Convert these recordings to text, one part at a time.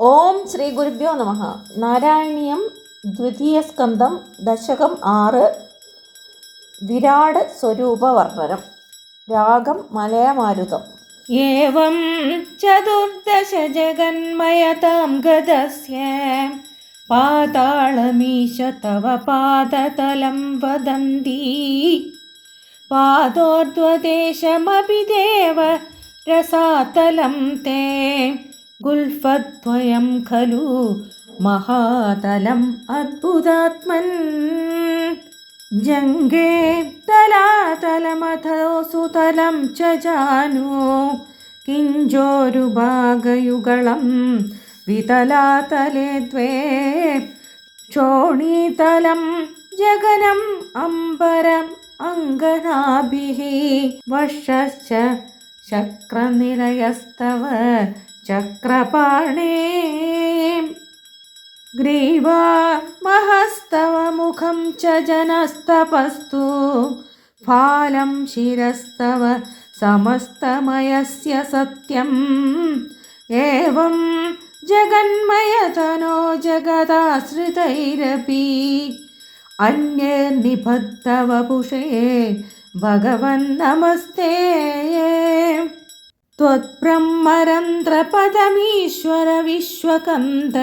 ഓം ശ്രീ ഗുരുഭ്യോ നമ. നാരായണീയം ദ്വിതീയ സ്കന്ധം ദശകം ആറ്. വിരാട് സ്വരൂപ വർണനം രാഗം മലയമാരുതം. ഏവം ചതുർദശ ജഗന്മയതാം ഗതസ്യ പാതാളമീശ തവ പാദതലം വദന്തി. പാദോർദ്വദേശമപി ദേവ രസാതലം തേ. ഗുൽഫദ്വയം ഖലു മഹാതലം അദ്ഭുതാത്മൻ ജംഗേ തലാതലമഥോസുതലം ച ജാനോ. കിഞ്ചോരുഭാഗയുഗളം വിതലാതലേ ദ്വേ. ചോണീതലം ജഗനം അംബരം അംഗനാഭി വർഷ ശക്രനിലയസ്തവ चक्रपाणे ग्रीवा महस्तव मुखं च जनस्तपस्तु फालं शिरस्तव समस्तमयस्य सत्यम् एवं जगन्मयतनो जगदाश्रितैरपि अन्यनिबद्धवपुषे भगवन्नमस्ते विश्वकन्द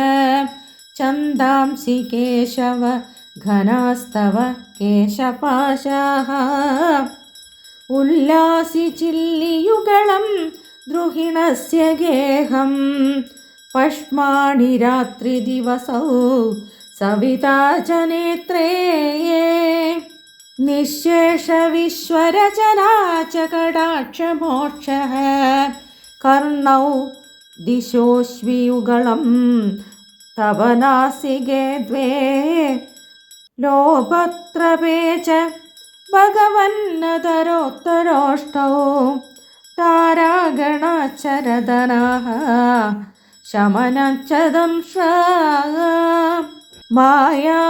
छन्दांसि केशव घनास्तव केशपाशाः। उल्लासि चिल्लियुगलं द्रुहिणस्य गेहं पश्माणि रात्रिदिवसौ सविता च नेत्रे निःशेषविश्वरचना च कडाक्षमोक्षः कर्णौ दिशोऽश्वियुगलं तव नासिके द्वे लोभत्रपे च भगवन्नतरोत्तरोष्टौ तारागणाचरदनाः शमनं च दंश माया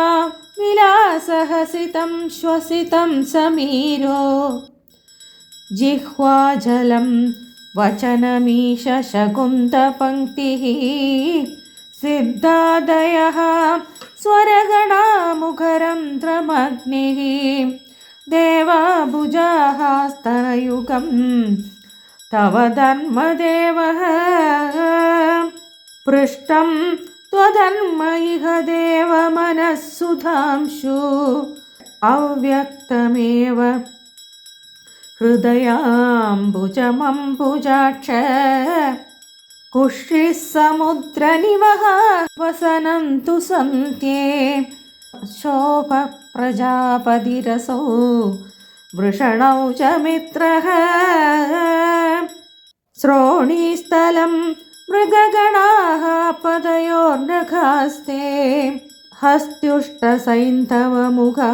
विलासहसितं श्वसितं समीरो। जिह्वाजलं वचनमीश शकुन्तपङ्क्तिः। सिद्धादयः स्वरगणामुखरन्ध्रमग्निः देवाभुजाः स्तनयुगं तव धर्मदेवः। पृष्टं ത്വധർമ്മ ഇഹ ദേവ മനസ്സുധാംശു. അവ്യക്തമേവ ഹൃദയാംബുജമംബുജാക്ഷ കുഷിസമുദ്രനിവഹ വസനം തു സന്ത്യേ ശോഭ പ്രജാപതിരസോ വൃഷണൗ ച മിത്ര ശ്രോണീസ്ഥലം मृगगणाः पदयोर्नखास्ते हस्त्युष्टसैन्धवमुखा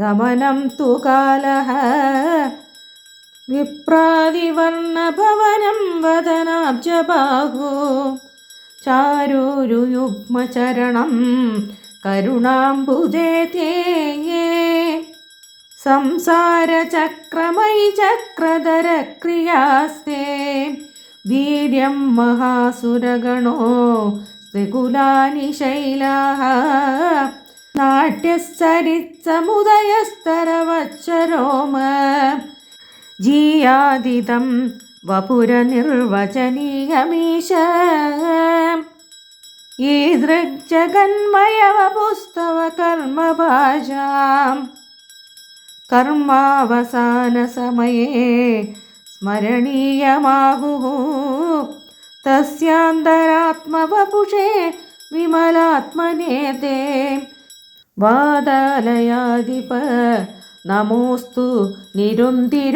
गमनं तु कालः विप्रादिवर्णभवनं वदनाब्जबाहु चारुरुयुग्मचरणं करुणाम्बुदे ते संसारचक्रमयि चक्रधरक्रियास्ते वीर्यं महासुरगणो त्रिकुलानि शैलाः नाट्यस्सरित्समुदयस्तरवच्चरोम जीयादितं वपुरनिर्वचनीयमीश ईदृग्जगन्मयवपुस्तव कर्मभाजां कर्मावसानसमये സ്മരണീയമാകുക തസ്യാന്തരാത്മവപുഷേ വിമലാത്മനേ തേ വാതാലയാധിപ നമോസ്തു നിരുന്തിരോഗാൻ.